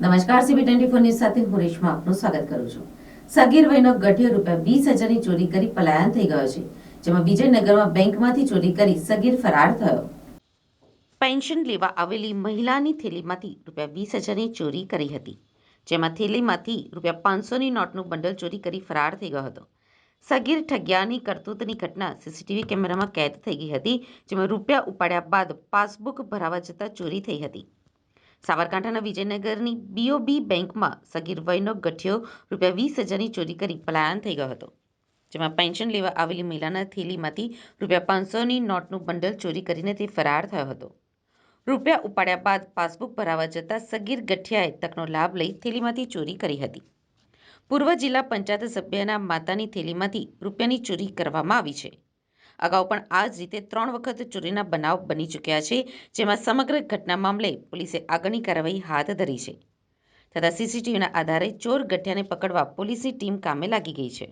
નમસ્કાર CB twenty four news સાથે હું રેશમા આપનું સ્વાગત કરું છું. સગીર વયનો ગઢિયો રૂપિયા વીસ હજારની ચોરી કરી પલાયન થઈ ગયો છે, જેમાં વિજયનગરમાં બેંકમાંથી ચોરી કરી સગીર ફરાર થયો. પેન્શન લેવા આવેલી મહિલાની થેલીમાંથી રૂપિયા વીસ હજારની ચોરી કરી હતી, જેમાં થેલીમાંથી રૂપિયા પાંચસોની નોટનું બંડલ ચોરી કરી ફરાર થઈ ગયો હતો. સગીર ઠગ્યાની કરતૂતની ઘટના સીસીટીવી કેમેરામાં કેદ થઈ ગઈ હતી, જેમાં રૂપિયા ઉપાડ્યા બાદ પાસબુક ભરાવા જતાં ચોરી થઈ હતી. સાબરકાંઠાના વિજયનગરની બીઓબી બેંકમાં સગીર વયનો ગઠિયો રૂપિયા વીસ હજારની ચોરી કરી પલાયન થઈ ગયો હતો, જેમાં પેન્શન લેવા આવેલી મહિલાના થેલીમાંથી રૂપિયા પાંચસોની નોટનું બંડલ ચોરી કરીને તે ફરાર થયો હતો. રૂપિયા ઉપાડ્યા બાદ પાસબુક ભરાવા જતાં સગીર ગઠિયાએ તકનો લાભ લઈ થેલીમાંથી ચોરી કરી હતી. પૂર્વ જિલ્લા પંચાયત સભ્યના માતાની થેલીમાંથી રૂપિયાની ચોરી કરવામાં આવી છે. અગાઉ પણ આ જ રીતે ત્રણ વખત ચોરીના બનાવ બની ચૂક્યા છે, જેમાં સમગ્ર ઘટના મામલે પોલીસે આગળની કાર્યવાહી હાથ ધરી છે. તથા સીસીટીવીના આધારે ચોર ગઠિયાને પકડવા પોલીસની ટીમ કામે લાગી ગઈ છે.